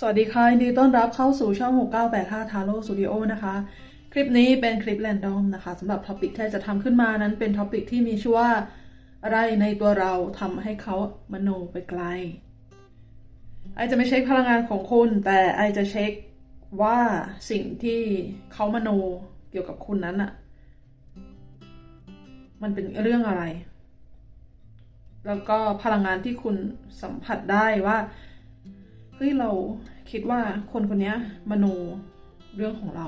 สวัสดีค่ะยินดีต้อนรับเข้าสู่ช่อง 6985 Taro Studio นะคะ คลิปนี้เป็นคลิปแรนดอมนะคะสำหรับท็อปิกที่จะทำขึ้นมานั้นเป็นท็อปิกที่มีชื่อว่า อะไรในตัวเราทำให้เขามโนไปไกล ไอจะไม่เช็คพลังงานของคุณ แต่ไอจะเช็คว่าสิ่งที่เขามโนเกี่ยวกับคุณนั้นอะมันเป็นเรื่องอะไร แล้วก็พลังงานที่คุณสัมผัสได้ว่า เฮ้ยเราคิดว่าคนคนนี้มโนเรื่องของเรา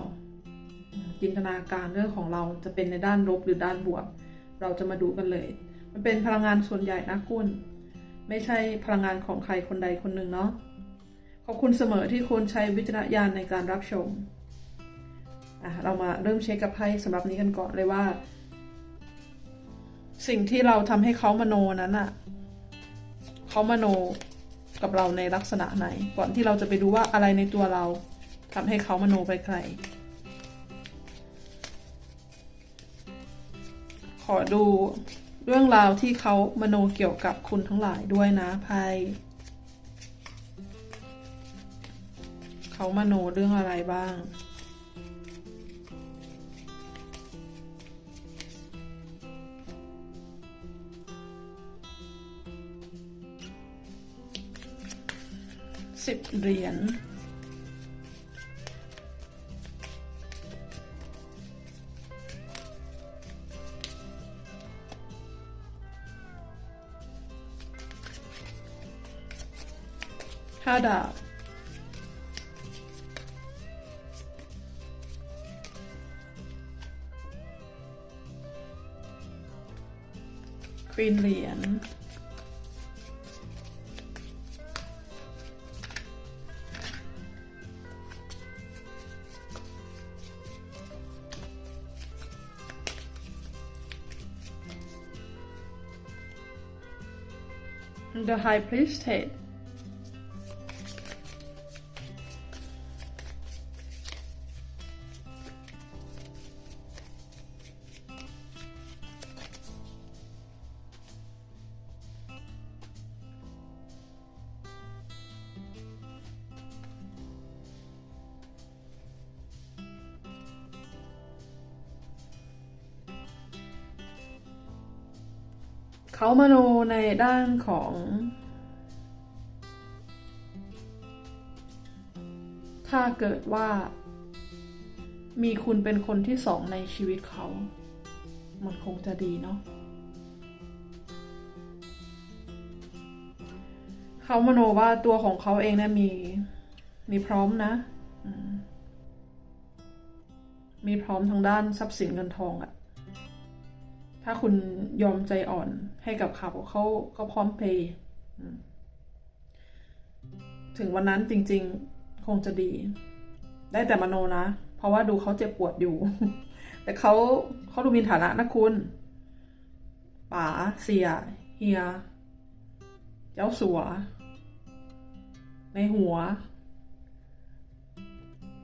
จินตนาการเรื่องของเราจะเป็นในด้านลบหรือด้านบวก เราจะมาดูกันเลย มันเป็นพลังงานส่วนใหญ่นะคุณ ไม่ใช่พลังงานของใครคนใดคนหนึ่งเนาะขอบคุณเสมอที่คุณใช้วิจารณญาณในการรับชมอะเรามาเริ่มเช็คกับไพ่สำหรับนี้กันก่อนเลยว่า สิ่งที่เราทำให้เขามโนนั้นอะเขามโน กับเราในลักษณะไหน ก่อนที่เราจะไปดูว่าอะไรในตัวเราทำให้เขามโนไปไกลขอดูเรื่องราวที่เขามโนเกี่ยวกับคุณทั้งหลายด้วยนะไพ่เขามโนเรื่องอะไรบ้าง สิบเหรียญห้าดาบควีนเหรียญ The High Priestess เขามโนในด้านของถ้าเกิดว่า มีคุณเป็นคนที่สองในชีวิตเขา มันคงจะดีเนาะเขามโนว่าตัวของเขาเองเนะมี มีพร้อมนะมมีพร้อมทางด้านทรัพย์สินเงินทองอะ ถ้าคุณยอมใจอ่อนให้กับเขาเขาเขาพร้อมเพย์ถึงวันนั้นจริง ๆคงจะดี ได้แต่มโนนะ เพราะว่าดูเขาเจ็บปวดอยู่ แต่เขาเขาดูมีฐานะนะคุณป๋าเสีย เฮีย เจ้าสัว ในหัว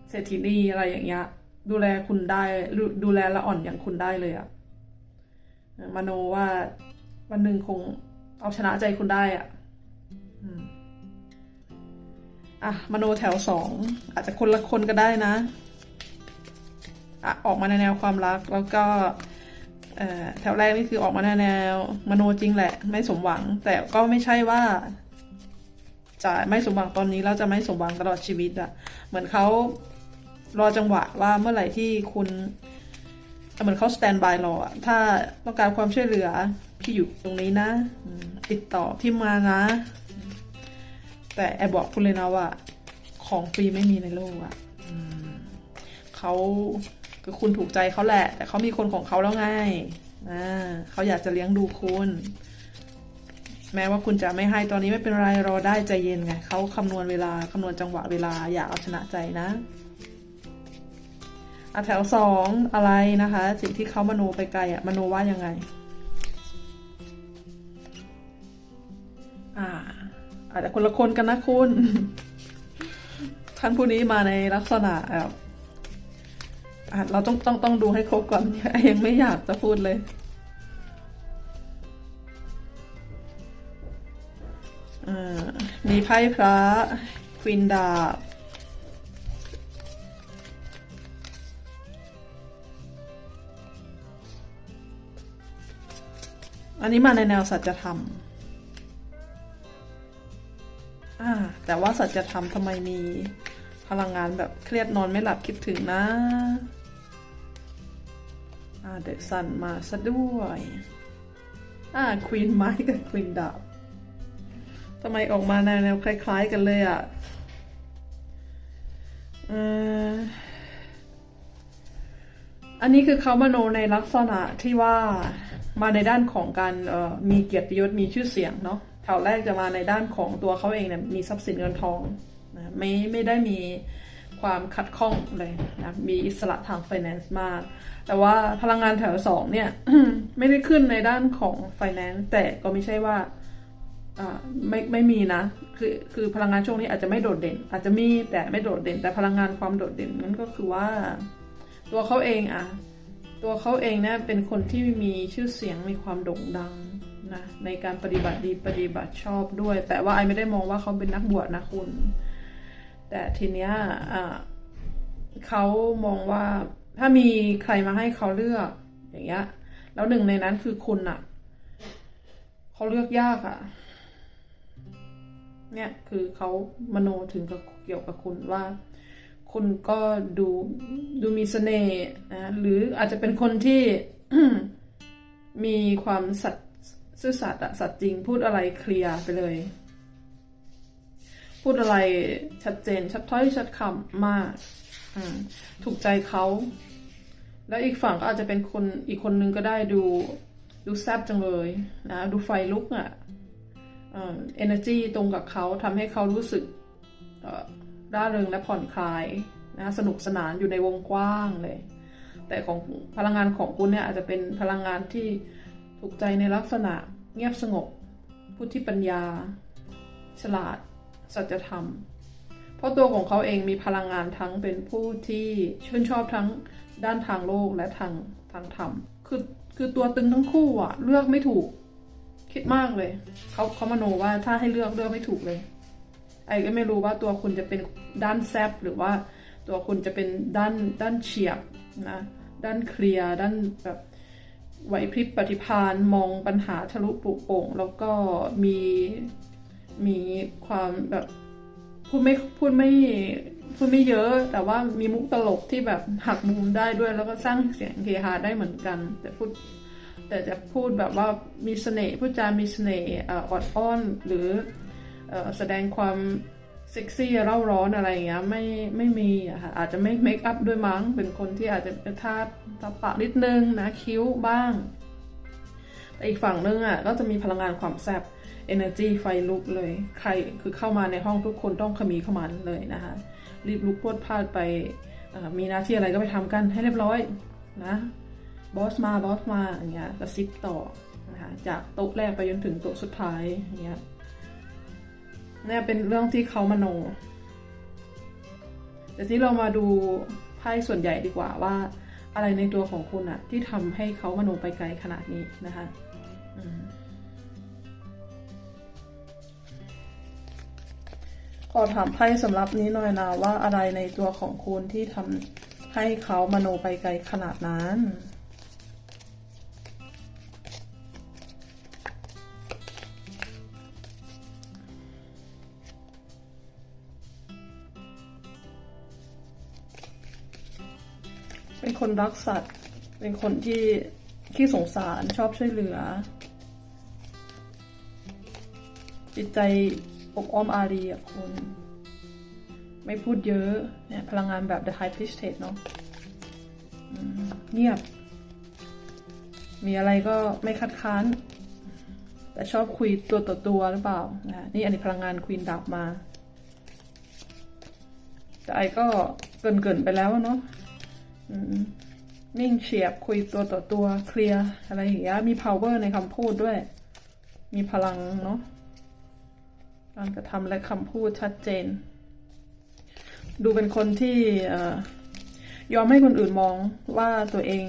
เศรษฐีนีอะไรอย่างเงี้ย ดูแลคุณได้ ดูดูแลละอ่อนอย่างคุณได้เลยอะ มโนว่าวันหนึ่งคงเอาชนะใจคุณได้อะอะมโนแถวสองอาจจะคนละคนก็ได้นะอะออกมาในแนวความรักแล้วก็แถวแรกนี่คือออกมาในแนว มโนจริงแหละ ไม่สมหวัง แต่ก็ไม่ใช่ว่า จะไม่สมหวังตอนนี้แล้วจะไม่สมหวังตลอดชีวิตอะเหมือนเขารอจังหวะว่าเมื่อไหร่ที่คุณ เหมือนเขาสแตนบายรออะถ้าต้องการความช่วยเหลือ พี่อยู่ตรงนี้นะ ติดต่อพี่มานะ แต่แอบบอกคุณเลยนะว่า ของฟรีไม่มีในโลกอะเขาคือคุณถูกใจเขาแหละ แต่เขามีคนของเขาแล้วไงอ่าเขาอยากจะเลี้ยงดูคุณ แม้ว่าคุณจะไม่ให้ตอนนี้ไม่เป็นไรรอได้ใจเย็นไงเขาคำนวณเวลาคำนวณจังหวะเวลา อยากเอาชนะใจนะ อะแถวสองอะไรนะคะ สิ่งที่เขามโนไปไกลอะมโนว่ายังไง อ่า อาจจะคนละคนกันนะคุณท่านผู้นี้มาในลักษณะแบบอะเราต้องต้องต้องดูให้ครบก่อนยังไม่อยากจะพูดเลยอ่มีไพ่พระควีนดาบ อันนี้มาในแนวสัจธรรมอ่าแต่ว่าสัจธรรมทำไมมีพลังงานแบบเครียดนอนไม่หลับคิดถึงนะอ่าเด็กสันมาซะด้วยอ่าควีนไม้กับควีนดาบทำไมออกมาในแนวคล้าย ๆ กันเลยอะเอ่ออันนี้คือเขามโนในลักษณะที่ว่า มาในด้านของการมีเกียรติยศมีชื่อเสียงเนาะแถวแรกจะมาในด้านของตัวเขาเองเนี่ยมีทรัพย์สินเงินทองนะไม่ไม่ได้มีความขัดข้องเลยนะมีอิสระทาง finance มาก แต่ว่าพลังงานแถวสองเนี่ย ไม่ได้ขึ้นในด้านของ finance แต่ก็ไม่ใช่ว่าไม่ไม่มีนะ คือคือพลังงานช่วงนี้อาจจะไม่โดดเด่น อาจจะมีแต่ไม่โดดเด่น แต่พลังงานความโดดเด่นนั้นก็คือว่า ตัวเขาเองอะ ตัวเขาเองเนี่ยเป็นคนที่มีชื่อเสียงมีความโด่งดังนะในการปฏิบัติดีปฏิบัติชอบด้วย แต่ว่าไอไม่ได้มองว่าเขาเป็นนักบวชนะคุณ แต่ทีเนี้ยเขามองว่าถ้ามีใครมาให้เขาเลือกอย่างเงี้ยแล้วหนึ่งในนั้นคือคุณอะเขาเลือกยากอะเนี่ยคือเขามโนถึงกับเกี่ยวกับคุณว่า คุณก็ดูดูมีเสน่ห์นะหรืออาจจะเป็นคนที่มีความสัตย์ซื่อสัตย์อะสัตย์จริง พูดอะไรเคลียร์ไปเลย พูดอะไรชัดเจน ชัดถ้อยชัดคำมากมถูกใจเขา แล้วอีกฝั่งก็อาจจะเป็นคนอีกคนนึงก็ได้ดู ดูแซบจังเลยนะดูไฟลุกอะ่ะเอ่อ energy ตรงกับเขาทำให้เขารู้สึก ร่าเริงและผ่อนคลายนะสนุกสนานอยู่ในวงกว้างเลย แต่ของพลังงานของคุณเนี่ยอาจจะเป็นพลังงานที่ถูกใจในลักษณะเงียบสงบพูดที่ปัญญา ฉลาด สัจธรรม เพราะตัวของเขาเองมีพลังงานทั้งเป็นผู้ที่ชื่นชอบทั้งด้านทางโลกและทางทางธรรม คือคือตัวตึงทั้งคู่อะเลือกไม่ถูก คิดมากเลย เขาเขามโนว่าถ้าให้เลือกเลือกไม่ถูกเลย ไอ้ก็ไม่รู้ว่าตัวคุณจะเป็นด้านแซบหรือว่าตัวคุณจะเป็นด้านด้านเฉียบนะด้านเคลียร์ด้านแบบไหวพริบปฏิภาณมองปัญหาทะลุปุโป่ง แล้วก็มีมีความแบบพูดไม่พูดไม่พูดไม่เยอะ แต่ว่ามีมุกตลกที่แบบหักมุมได้ด้วย แล้วก็สร้างเสียงเฮฮาได้เหมือนกัน แต่พูดแต่จะพูดแบบว่ามีเสน่ห์พูดจามีเสน่ห์อ่ออดอ้อนหรือ แสดงความเซ็กซี่เร่าร้อนอะไรอย่างเงี้ยไม่ไม่มีอะค่ะอาจจะไม่เมคอัพด้วยมั้ง เป็นคนที่อาจจะทาทาปากนิดนึงนะคิ้วบ้าง แต่อีกฝั่งนึงอะก็จะมีพลังงานความแซบ energy ไฟลุกเลย ใครคือเข้ามาในห้องทุกคนต้องขมีขมันเลยนะคะ รีบลุกพรวดพลาดไปมีหน้าที่อะไรก็ไปทำกันให้เรียบร้อยนะบอสมาบอสมาอย่างเงี้ยกระซิบต่อนะคะจากโต๊ะแรกไปจนถึงโต๊ะสุดท้ายอย่างเงี้ย เนี่ยเป็นเรื่องที่เขามโน แต่ที่เรามาดูไพ่ส่วนใหญ่ดีกว่าว่า อะไรในตัวของคุณอะที่ทำให้เขามโนไปไกลขนาดนี้นะคะอขอถามไพ่สำหรับนี้หน่อยนะว่าอะไรในตัวของคุณที่ทำให้เขามโนไปไกลขนาดนั้น คนรักสัตว์ เป็นคนที่ขี้สงสารชอบช่วยเหลือ จิตใจอบอ้อมอารีอะคุณ ไม่พูดเยอะเนี่ยพลังงานแบบ The High Priestess เนาะเงียบ มีอะไรก็ไม่คัดค้าน แต่ชอบคุยตัวต่อตัวหรือเปล่านะนี่อันนี้พลังงานควีนดับมา แต่ไอก็เกินเกินไปแล้วเนาะ นิ่งเฉียบคุยตัวต่อตัวเคลียร์อะไรอย่างเงี้ยมี power ในคำพูดด้วย มีพลังเนาะการกระทำและคำพูดชัดเจน ดูเป็นคนที่ยอมให้คนอื่นมองว่าตัวเอง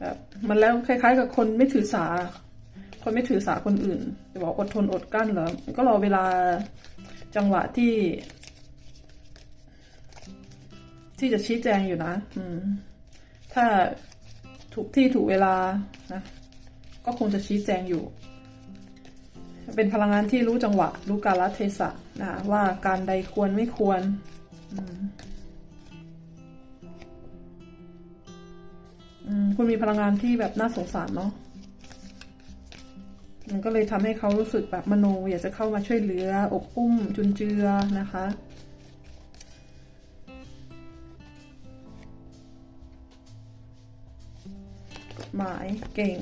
แบบมันแล้วคล้าย ๆ กับคนไม่ถือสา คนไม่ถือสาคนอื่นจะบอกอดทนอดกั้นเหรอก็รอเวลาจังหวะที่ ที่จะชี้แจงอยู่นะ อืม ถ้าถูกที่ถูกเวลานะ ก็คงจะชี้แจงอยู่ เป็นพลังงานที่รู้จังหวะ รู้กาลเทศะนะว่าการใดควรไม่ควร อืม คุณมีพลังงานที่แบบน่าสงสารเนาะมันก็เลยทำให้เขารู้สึกแบบมโนอยากจะเข้ามาช่วยเหลือ อบอุ้มจุนเจือนะคะ หมายเก่ง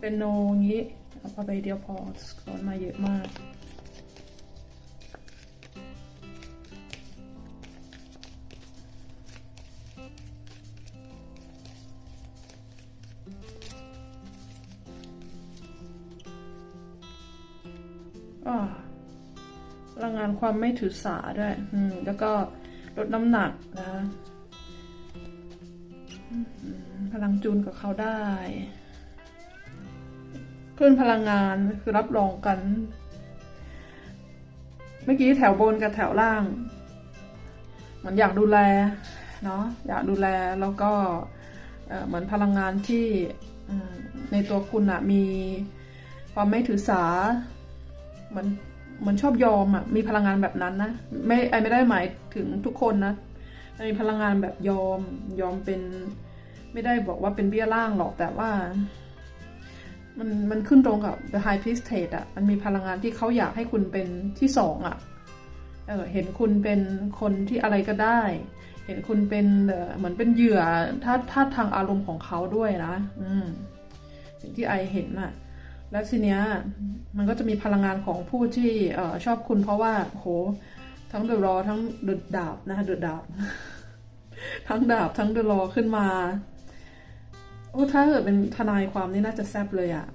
เป็นโนงี้เอาพอใบเดียวพอสอนมาเยอะมากพลังงานความไม่ถือสาด้วย อืม แล้วก็ลดน้ำหนักนะ พลังจูนกับเขาได้ คลื่นพลังงานคือรับรองกัน เมื่อกี้แถวบนกับแถวล่าง เหมือนอยากดูแลเนาะอยากดูแลแล้วก็เหมือนพลังงานที่ในตัวคุณอะมีความไม่ถือสาเหมือนเหมือนชอบยอมอะมีพลังงานแบบนั้นนะไม่ไอไม่ได้หมายถึงทุกคนนะมีพลังงานแบบยอมยอมเป็น ไม่ได้บอกว่าเป็นเบี้ยล่างหรอกแต่ว่า มันมันขึ้นตรงกับ the high priestess อะมันมีพลังงานที่เขาอยากให้คุณเป็นที่สองอะเออเห็นคุณเป็นคนที่อะไรก็ได้ เห็นคุณเป็นเหมือนเป็นเหยื่อถ้าถ้าทางอารมณ์ของเขาด้วยนะ อืมสิ่งที่ไอเห็นน่ะแล้วทีเนี้ยมันก็จะมีพลังงานของผู้ที่เออชอบคุณเพราะว่าโหทั้งเดอะรอทั้งเดอะดาบนะเดอะดาบ ทั้งดาบทั้งเดอะรอขึ้นมา โอ้ถ้าเกิดเป็นทนายความนี่น่าจะแซบเลยอะ่ะ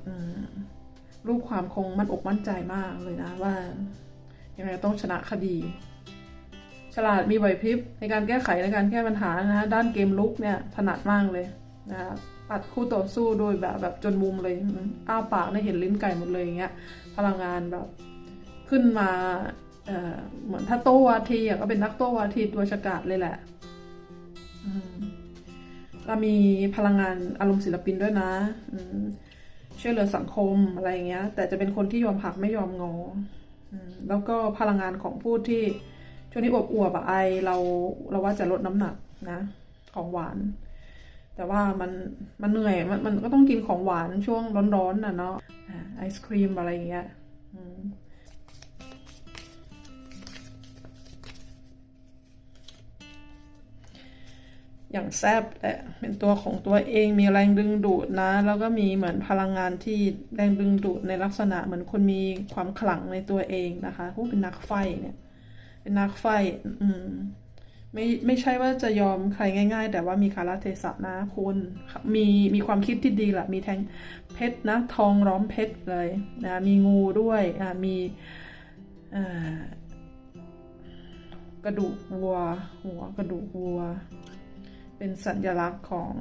รูปความคงมั่นอกมั่นใจมากเลยนะว่ายังไงต้องชนะคดี ฉลาดมีไหวพริบในการแก้ไขในการแก้ปัญหานะฮะด้านเกมลุกเนี่ยถนัดมากเลยนะคะปัดคู่ต่อสู้โดยแบบแบบจนมุมเลยอ้าปากได้เห็นลิ้นไก่หมดเลยอย่างเงี้ยพลังงานแบบขึ้นมาเอ่อเหมือนถ้าโต้วาทีอะก็เป็นนักโต้วาทีตัวฉกาจเลยแหละอืม เรามีพลังงานอารมณ์ศิลปินด้วยนะช่วยเหลือสังคมอะไรอย่างเงี้ย แต่จะเป็นคนที่ยอมหักไม่ยอมงอแล้วก็พลังงานของผู้ที่ช่วงนี้อวบอวบอะไอเราเราว่าจะลดน้ำหนักนะ ของหวาน แต่ว่ามันมันเหนื่อยมันมันก็ต้องกินของหวานช่วงร้อนๆน่ะเนาะไอศครีมอะไรอย่างเงี้ย อย่างแซบแหละเป็นตัวของตัวเองมีแรงดึงดูดนะ แล้วก็มีเหมือนพลังงานที่แรงดึงดูดในลักษณะเหมือนคนมีความขลังในตัวเองนะคะผู้เป็นนักไฟเนี่ย เป็นนักไฟ อืม ไม่ไม่ใช่ว่าจะยอมใครง่าย ๆ แต่ว่ามีคาราเทศะนะคุณมีมีความคิดที่ดีแหละมีแทงเพชรนะ ทองร้อมเพชรเลยนะมีงูด้วยอ่ามีอ่ากระดูกวัว หัวกระดูกวัว เป็นสัญลักษณ์ของ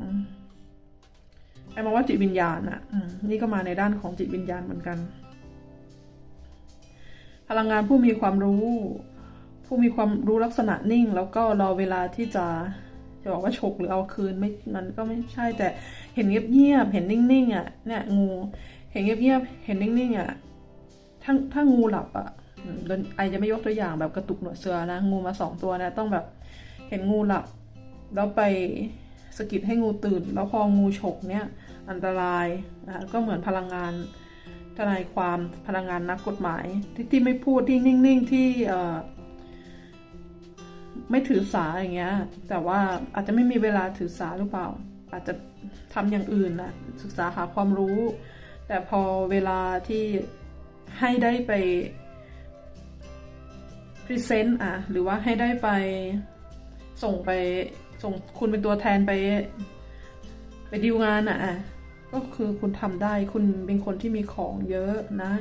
ไอ้มองว่าจิตวิญญาณอะนี่ก็มาในด้านของจิตวิญญาณเหมือนกัน พลังงานผู้มีความรู้ ผู้มีความรู้ลักษณะนิ่ง แล้วก็รอเวลาที่จะจะบอกว่าฉกหรือเอาคืนไม่มันก็ไม่ใช่แต่เห็นเงียบๆเห็นนิ่งๆอะเนี่ยงูเห็นเงียบๆเห็นนิ่งๆอะถ้าถ้างูหลับอะไอจะไม่ยกตัวอย่างแบบกระตุกหนวดเสือนะงูมาสองตัวนะต้องแบบเห็นงูหลับ แล้วไปสกิดให้งูตื่น แล้วพองูฉกเนี่ยอันตรายนะคะก็เหมือนพลังงานทนายความพลังงานนักกฎหมายที่ที่ไม่พูดที่นิ่ง ๆ ที่เออไม่ถือสาอย่างเงี้ย แต่ว่าอาจจะไม่มีเวลาถือสาหรือเปล่า อาจจะทำอย่างอื่นนะศึกษาหาความรู้ แต่พอเวลาที่ให้ได้ไปพรีเซนต์อะหรือว่าให้ได้ไปส่งไป ส่งคุณเป็นตัวแทนไป ไปดีลงานอะอะ ก็คือคุณทำได้คุณเป็นคนที่มีของเยอะนะ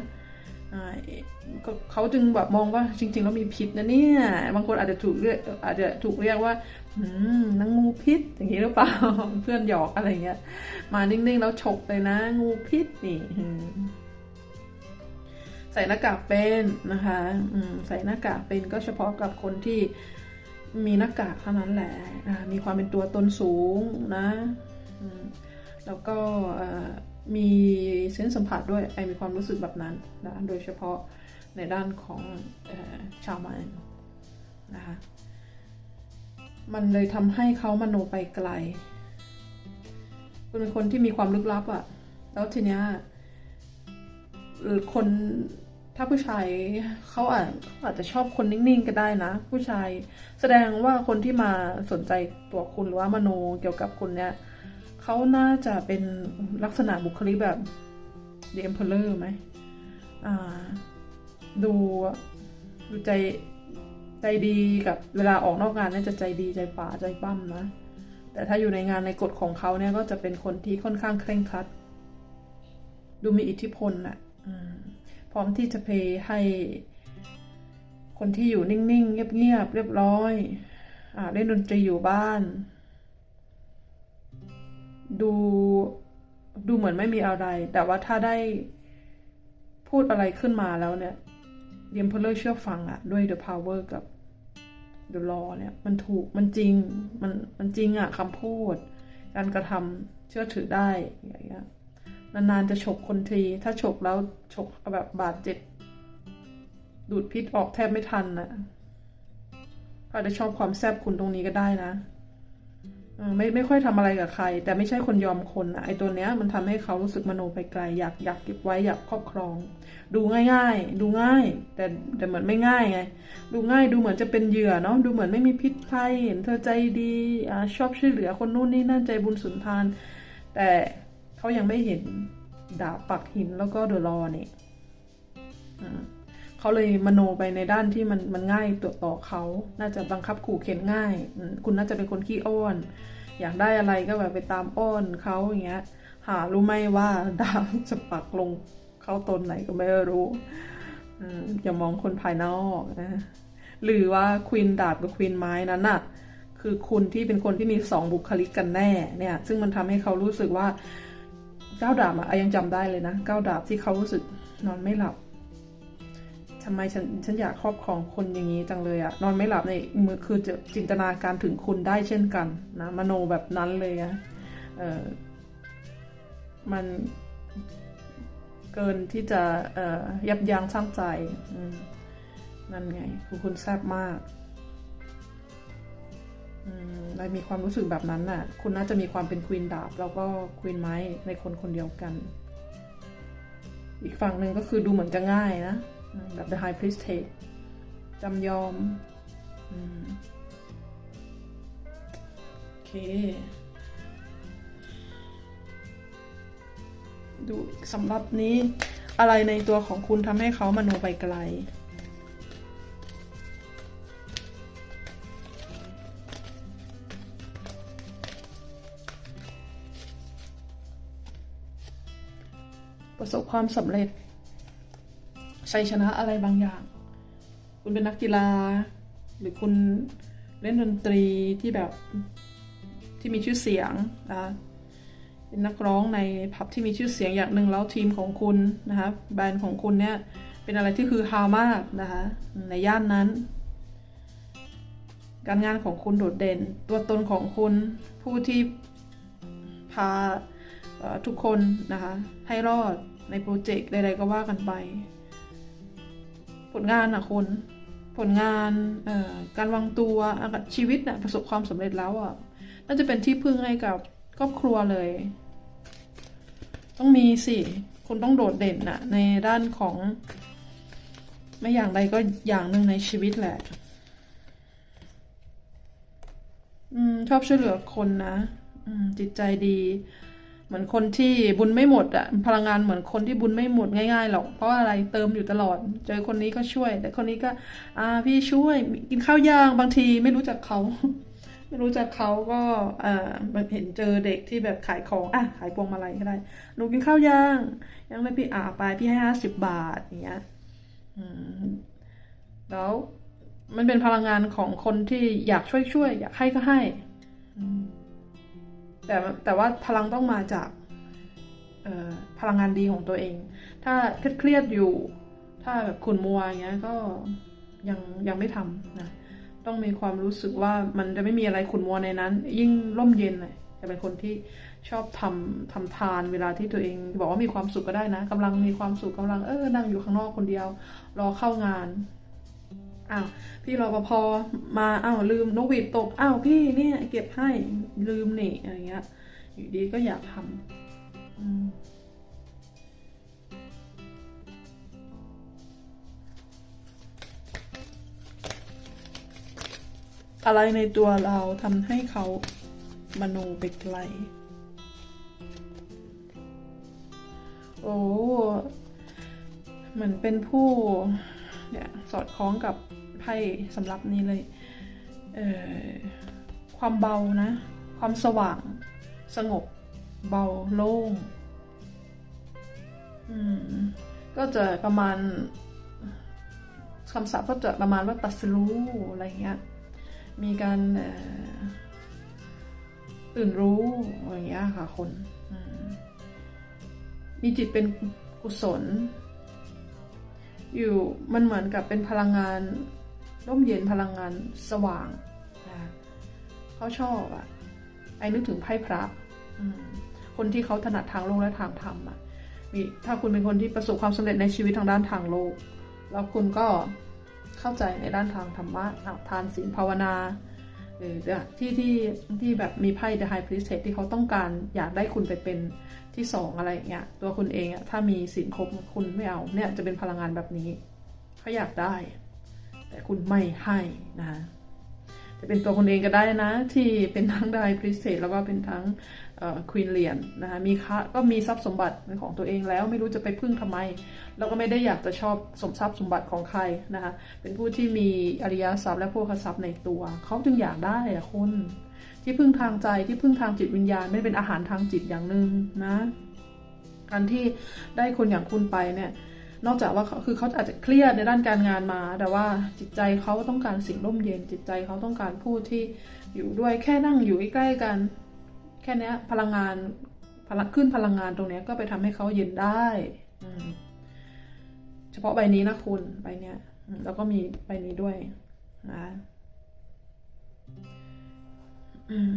เขาจึงแบบมองว่าจริง ๆ แล้วมีพิษนะเนี่ย บางคนอาจจะถูกเรียกอาจจะถูกเรียกว่าอืมนางงูพิษ อย่างนี้หรือเปล่า เพื่อนหยอกอะไรเงี้ย มานิ่ง ๆ แล้วฉกเลยนะ งูพิษนี่อืมแส่หน้ากากเป็นนะคะใส่หน้ากากเป็นก็เฉพาะกับคนที่ มีหน้ากากเท่านั้นแหละมีความเป็นตัวตนสูงนะแล้วก็มีเส้นสัมผัสด้วยไอมีความรู้สึกแบบนั้นนะโดยเฉพาะในด้านของอชาวมันนะคะมันเลยทำให้เขามโนไปไกล คุณเป็นคนที่มีความลึกลับอะแล้วทีเนี้ยคน ถ้าผู้ชายเขาอาจเขาอาจจะชอบคนนิ่งๆก็ได้นะ ผู้ชายแสดงว่าคนที่มาสนใจตัวคุณหรือว่ามโนเกี่ยวกับคุณเนี่ยเขาน่าจะเป็นลักษณะบุคลิกแบบ The Emperor ไหมอ่า ดูดูใจใจดีกับเวลาออกนอกงานเนี่ยจะใจดีใจป่าใจปั้มนะ แต่ถ้าอยู่ในงานในกฎของเขาเนี่ยก็จะเป็นคนที่ค่อนข้างเคร่งครัด ดูมีอิทธิพลน่ะ อืม ร้อมที่จะเพย์ให้ คนที่อยู่นิ่งๆ เงียบๆ เรียบร้อยอ่าเล่นดนตรีอยู่บ้าน ดูดูเหมือนไม่มีอะไร แต่ว่าถ้าได้พูดอะไรขึ้นมาแล้วเนี่ยเดียมเพลเลอร์เชื่อฟังอะด้วย The Power กับ The Law เนี่ย มันถูกมันจริง มันมันจริงอะคำพูด การกระทำเชื่อถือได้อย่างเงี้ย นานๆจะฉกคนที ถ้าฉกแล้วฉกแบบบาดเจ็บ ดูดพิษออกแทบไม่ทันนะเขาอาจจะชอบความแซบคุณตรงนี้ก็ได้นะไม่ไม่ค่อยทำอะไรกับใคร แต่ไม่ใช่คนยอมคนนะไอตัวเนี้ยมันทำให้เขารู้สึกมโนไปไกลอยากอยากเก็บไว้อยากครอบครอง ดูง่าย ๆ ดูง่าย แต่แต่เหมือนไม่ง่ายไง ดูง่ายดูเหมือนจะเป็นเหยื่อเนาะดูเหมือนไม่มีพิษภัยเห็นเธอใจดีอชอบช่วยเหลือคนนู่นนี่นั่นใจบุญสุนทาน แต่ เขายังไม่เห็นดาบปักหินแล้วก็เดอะรอเนี่ยเขาเลยมโนไปในด้านที่มันมันง่ายตัวต่อเขา น่าจะบังคับขู่เข็นง่าย คุณน่าจะเป็นคนขี้อ้อน อยากได้อะไรก็แบบไปตามอ้อนเขาอย่างเงี้ย หารู้ไหมว่าดาบจะปักลงเข้าตนไหนก็ไม่รู้อย่ามองคนภายนอกนะ หรือว่าควีนดาบกับควีนไม้นั้นน่ะคือคุณที่เป็นคนที่มีสองบุคลิกกันแน่เนี่ย ซึ่งมันทำให้เขารู้สึกว่า ก้าวดาบอะยังจำได้เลยนะก้าวดาบที่เขารู้สึกนอนไม่หลับทำไมฉันฉันอยากครอบครองคนอย่างนี้จังเลยอะนอนไม่หลับในมือคือจะจินตนาการถึงคุณได้เช่นกันนะมโนแบบนั้นเลยอะเออมันเกินที่จะเอ่อยับยั้งชั่งใจนั่นไงคือคุณแซ่บมาก อืมได้มีความรู้สึกแบบนั้นน่ะ คุณน่าจะมีความเป็นควีนดาบแล้วก็ควีนไม้ในคนคนเดียวกัน อีกฝั่งหนึ่งก็คือดูเหมือนจะง่ายนะ แบบ The High Priestess จำยอมโอเค ดูสำหรับนี้อะไรในตัวของคุณทำให้เขามโนไปไกล ประสบความสำเร็จชัยชนะอะไรบางอย่าง คุณเป็นนักกีฬา หรือคุณเล่นดนตรีที่แบบที่มีชื่อเสียงนะเป็นนักร้องในผับที่มีชื่อเสียงอย่างหนึ่งแล้วทีมของคุณนะคะแบรนด์ของคุณเนี่ยเป็นอะไรที่คือฮามากนะคะในย่านนั้น การงานของคุณโดดเด่น ตัวตนของคุณผู้ที่พา ทุกคนนะคะ ให้รอดในโปรเจกต์ใดๆก็ว่ากันไป ผลงานอะคุณผลงานการวางตัวชีวิตน่ะประสบความสำเร็จแล้วอะน่าจะเป็นที่พึ่งให้กับครอบครัวเลย ต้องมีสิคุณต้องโดดเด่นน่ะในด้านของ ไม่อย่างใดก็อย่างหนึ่งในชีวิตแหละอืมชอบช่วยเหลือคนนะอืมจิตใจดี เหมือนคนที่บุญไม่หมดอะพลังงานเหมือนคนที่บุญไม่หมดง่ายๆหรอกเพราะาอะไรเติมอยู่ตลอด เจอคนนี้ก็ช่วย แต่คนนี้ก็ อ่าพี่ช่วยกินข้าวย่างบางทีไม่รู้จักเขาไม่รู้จักเขาก็อ่าเห็นเจอเด็กที่แบบขายของอะขายพวงมาลัยก็ได้หนูกินข้าวย่างยังไม่พี่อ่าไปพี่ให้ห้าสิบบาทอย่างเงี้ยอืมแล้วมันเป็นพลังงานของคนที่อยากช่วยช่วยอยากให้ก็ให้ อืม แต่แต่ว่าพลังต้องมาจากพลังงานดีของตัวเอง ถ้าเครียดอยู่ ถ้ถ้าแบบขุนมัวอย่างเงี้ยก็ยังยังไม่ทำนะต้องมีความรู้สึกว่ามันจะไม่มีอะไรขุนมัวในนั้น ยิ่งร่มเย็นเลยจะเป็นคนที่ชอบทำทำทานเวลาที่ตัวเอง บอกว่ามีความสุขก็ได้นะกำลังมีความสุขกำลังเออนั่งอยู่ข้างนอกคนเดียว รอเข้างาน อ้าวพี่รปภมาอ้าวลืมนกหวีดตกอ้าวพี่เนี่ยเก็บให้ลืมนี่อะไรเงี้ยอยู่ดีก็อยากทำอืมอะไรในตัวเราทำให้เขามโนไปไกล โอ้ เหมือนเป็นผู้ เนี่ยสอดคล้องกับไพ่สำหรับนี้เลยเออความเบานะ ความสว่าง สงบ เบาโล่งก็จะประมาณคำศัพท์ก็จะประมาณว่าตัดสรู้อะไรเงี้ย มีการตื่นรู้อะไรเงี้ยค่ะคนมมีจิตเป็นกุศล อยู่มันเหมือนกับเป็นพลังงานร่มเย็นพลังงานสว่างนะเขาชอบอะไอ้นึกถึงไพ่พระคนที่เขาถนัดทางโลกและทางธรรมอะมีถ้าคุณเป็นคนที่ประสบความสำเร็จในชีวิตทางด้านทางโลก แล้วคุณก็เข้าใจในด้านทางธรรมะทานศีลภาวนา หรือที่ที่ที่แบบมีไพ่ The High Priestess ที่เขาต้องการอยากได้คุณไปเป็นที่สองอะไรอย่างเงี้ยตัวคุณเองอะถ้ามีสินครบคุณไม่เอาเนี่ยจะเป็นพลังงานแบบนี้เขาอยากได้ แต่คุณไม่ให้นะคะจะเป็นตัวคุณเองก็ได้นะ ที่เป็นทั้ง The High Priestess แล้วก็เป็นทั้ง ควีนเหรียญนะคะมีค่าก็มีทรัพย์สมบัติเป็นของตัวเองแล้วไม่รู้จะไปพึ่งทำไม แล้วก็ไม่ได้อยากจะชอบสมทรัพย์สมบัติของใครนะคะเป็นผู้ที่มีอริยทรัพย์และพวกทรัพย์ในตัว เขาจึงอยากได้อะคุณที่พึ่งทางใจที่พึ่งทางจิตวิญญาณไม่เป็นอาหารทางจิตอย่างหนึ่งนะการที่ได้คนอย่างคุณไปเนี่ยนอกจากว่าคือเขาอาจจะเครียดในด้านการงานมา แต่ว่าจิตใจเขาต้องการสิ่งร่มเย็น จิตใจเขาต้องการผู้ที่อยู่ด้วยแค่นั่งอยู่ใกล้ๆกัน ค่เนี้ยพลังงานพลังขึ้นพลังงานตรงเนี้ยก็ไปทำให้เขาเย็นได้อืมเฉพาะใบนี้นะคุณใบเนี้ยอืมแล้วก็มีใบนี้ด้วยนะอืม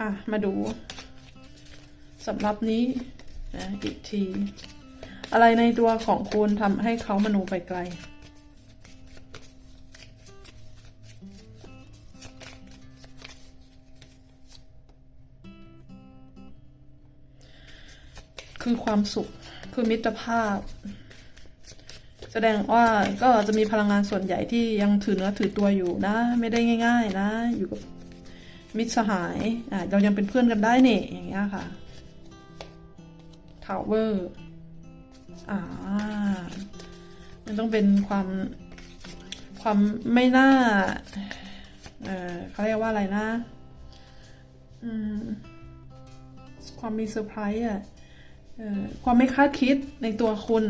อะ มาดูสำหรับนี้นะอีกที อะไรในตัวของคุณทำให้เขามโนไปไกล คือความสุข คือมิตรภาพ แสดงว่าก็จะมีพลังงานส่วนใหญ่ที่ยังถือเนื้อถือตัวอยู่นะ ไม่ได้ง่าย ๆ นะ อยู่กับมิตรสหายอะเรายังเป็นเพื่อนกันได้เนี่ยอย่างเงี้ยค่ะทาวเวอร์อ่ามันต้องเป็นความความไม่น่า เออเขาเรียกว่าอะไรนะ อืม ความมีเซอร์ไพรส์อะ ความไม่คาดคิดในตัวคุณ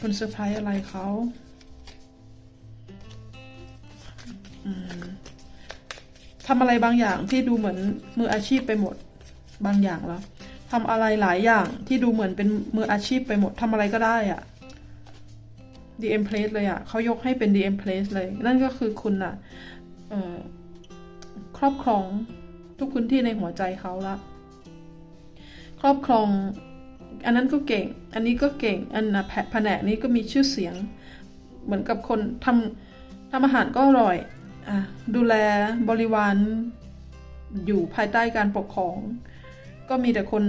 คุณเซอร์ไพรส์อะไรเขาทำอะไรบางอย่างที่ดูเหมือนมืออาชีพไปหมดบางอย่างแล้วทำอะไรหลายอย่างที่ดูเหมือนเป็นมืออาชีพไปหมดทำอะไรก็ได้อะ DM place เลยอะเขายกให้เป็น DM place เลย นั่นก็คือคุณอะออครอบครองทุกพื้นที่ในหัวใจเขาละ ครอบครอง อันนั้นก็เก่ง อันนี้ก็เก่ง อันนะแผแผนกนี้ก็มีชื่อเสียง เหมือนกับคนทำทำอาหารก็อร่อยอดูแลบริวารอยู่ภายใต้การปกครอง ก็มีแต่คน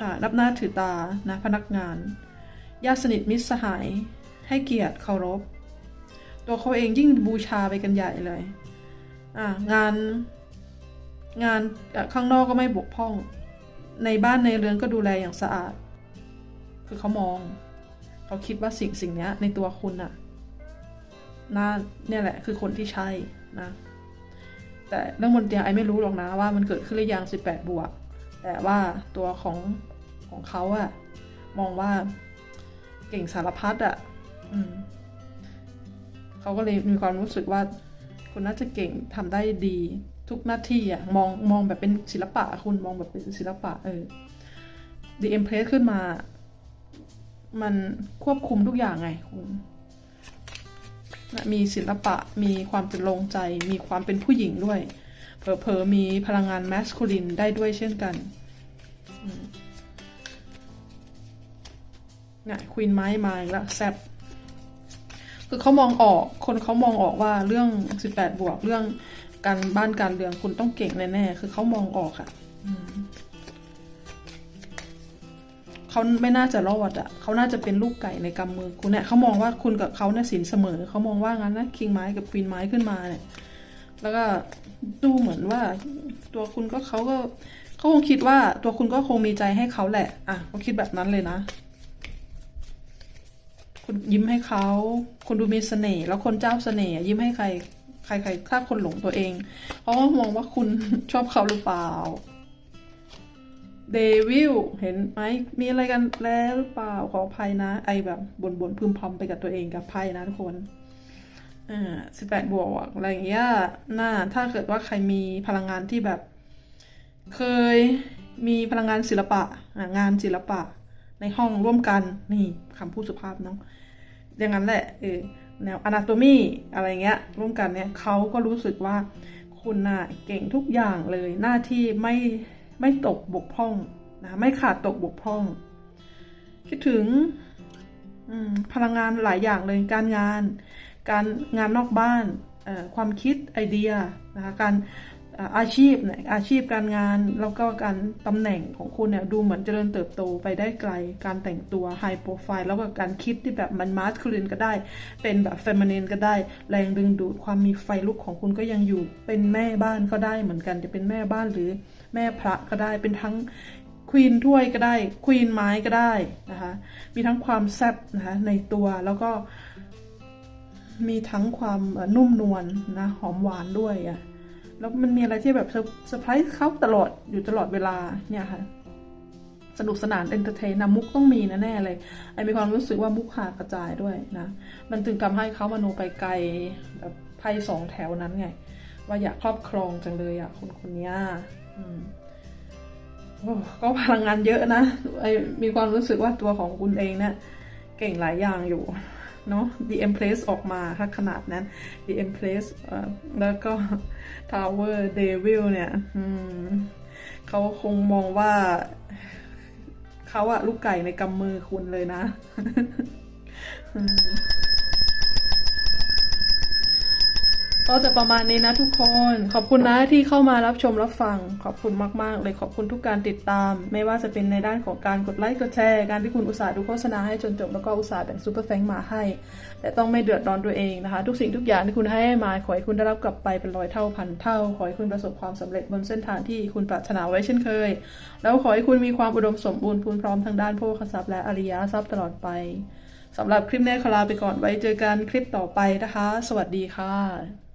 อ่านับหน้าถือตานะพนักงานญาติสนิทมิตรสหาย ให้เกียรติเคารพ ตัวเขาเองยิ่งบูชาไปกันใหญ่เลยงานงานข้างนอกก็ไม่บกพร่อง ในบ้านในเรือนก็ดูแลอย่างสะอาด คือเขามอง เขาคิดว่าสิ่งสิ่งเนี้ยในตัวคุณอะน่าเนี่ยแหละ คือคนที่ใช่นะ แต่เรื่องบนเตียงไอไม่รู้หรอกนะว่ามันเกิดขึ้นหรือยังสิบแปดบวก แต่ว่าตัวของของเขาอะมองว่าเก่งสารพัดอะอืมเขาก็เลยมีความรู้สึกว่าคุณน่าจะเก่งทำได้ดี ทุกหน้าที่อะมองมองแบบเป็นศิลปะคุณมองแบบเป็นศิลปะเออ The Empress ขึ้นมา มันควบคุมทุกอย่างไงคุณนะมีศิลปะมีความเป็นลงใจ มีความเป็นผู้หญิงด้วยเผลอๆมีพลังงานแมสคูลินได้ด้วยเช่นกันเนี่ยควีนไม้มาอีกแล้วแซบคือเขามองออกคนเขามองออกว่าเรื่อง 18 บวกเรื่อง การบ้านการเรืองคุณต้องเก่งแน่ๆ คือเขามองออกอะอืมเขาไม่น่าจะรอดอะเขาน่าจะเป็นลูกไก่ในกำมือคุณเนี่ยเขามองว่าคุณกับเขาเนี่ยสินเสมอ เขามองว่างั้นนะคิงไม้กับควีนไม้ขึ้นมาเนี่ย แล้วก็ดูเหมือนว่า ตัวคุณก็เขาก็เขาคงคิดว่าตัวคุณก็คงมีใจให้เขาแหละ อะเขาคิดแบบนั้นเลยนะ คุณยิ้มให้เขา คุณดูมีเสน่ห์ แล้วคนเจ้าเสน่ห์อะยิ้มให้ใคร ใครใครถ้าคนหลงตัวเองเพราะว่ามองว่าคุณชอบเขาหรือเปล่าเดวิลเห็นไหมมีอะไรกันแล้วหรือเปล่าขออภัยนะ ไอแบบบ่นบ่นๆพึมพำไปกับตัวเองกับไพ่นะทุกคนอ่าสิบแปดบวกอะไรอย่างเงี้ยน่าถ้าเกิดว่าใครมีพลังงานที่แบบ เคยมีพลังงานศิลปะอะงานศิลปะในห้องร่วมกันนี่คำพูดสุภาพเนาะอย่างนั้นแหละเออ แนวอนาโตมีอะไรเงี้ยร่วมกันเนี่ยเขาก็รู้สึกว่าคุณน่ะเก่งทุกอย่างเลยหน้าที่ไม่ไม่ตกบกพร่องนะไม่ขาดตกบกพร่อง คิดถึงพลังงานหลายอย่างเลยการงาน การงานนอกบ้านความคิดไอเดียนะคะการ อาชีพเนี่ยอาชีพการงานแล้วก็การตำแหน่งของคุณเนี่ยดูเหมือนเจริญเติบโตไปได้ไกลการแต่งตัวไฮโปรไฟล์แล้วก็การคิดที่แบบมันมาสคูลินก็ได้ เป็นแบบเฟมินีนก็ได้ แรงดึงดูดความมีไฟลุกของคุณก็ยังอยู่ เป็นแม่บ้านก็ได้เหมือนกันจะเป็นแม่บ้านหรือแม่พระก็ได้เป็นทั้งควีนถ้วยก็ได้ควีนไม้ก็ได้นะคะมีทั้งความแซ่บนะคะในตัวแล้วก็มีทั้งความนุ่มนวลนะหอมหวานด้วยอะ่ะ แล้วมันมีอะไรที่แบบเซอร์ไพรส์เขาตลอดอยู่ตลอดเวลาเนี่ยค่ะ สนุกสนานเอนเตอร์เทนนะมุกต้องมีนะแน่เลยไอมีความรู้สึกว่ามุกหากระจายด้วยนะ มันจึงทำให้เขามโนไปไกลแบบไพ่สองแถวนั้นไง ว่าอยากครอบครองจังเลยอะคนคนนี้อืมก็พลังงานเยอะนะไอมีความรู้สึกว่าตัวของคุณเองเนี่ยเก่งหลายอย่างอยู่ เนาะ The Empress ออกมาถ้าขนาดนั้น The Empress แล้วก็ Tower Devil เนี่ยเขาคงมองว่าเขาอะลูกไก่ในกำมือคุณเลยนะ ก็จะประมาณนี้นะทุกคน ขอบคุณนะที่เข้ามารับชมรับฟัง ขอบคุณมาก ๆ เลยขอบคุณทุกการติดตาม ไม่ว่าจะเป็นในด้านของการกดไลค์กดแชร์ การที่คุณอุตส่าห์ดูโฆษณาให้จนจบแล้วก็อุตส่าห์แบ่งซูเปอร์แฟงมาให้ แต่ต้องไม่เดือดร้อนตัวเองนะคะ ทุกสิ่งทุกอย่างที่คุณให้มาขอให้คุณได้รับกลับไปเป็นร้อยเท่าพันเท่า ขอให้คุณประสบความสำเร็จบนเส้นทางที่คุณปรารถนาไว้เช่นเคย แล้วขอให้คุณมีความอุดมสมบูรณ์พูนพร้อมทางด้านโภคทรัพย์และอริยทรัพย์ตลอดไปสำหรับคลิปนี้ขอลาไปก่อนไว้เจอกันคลิปต่อไปนะคะ สวัสดีค่ะ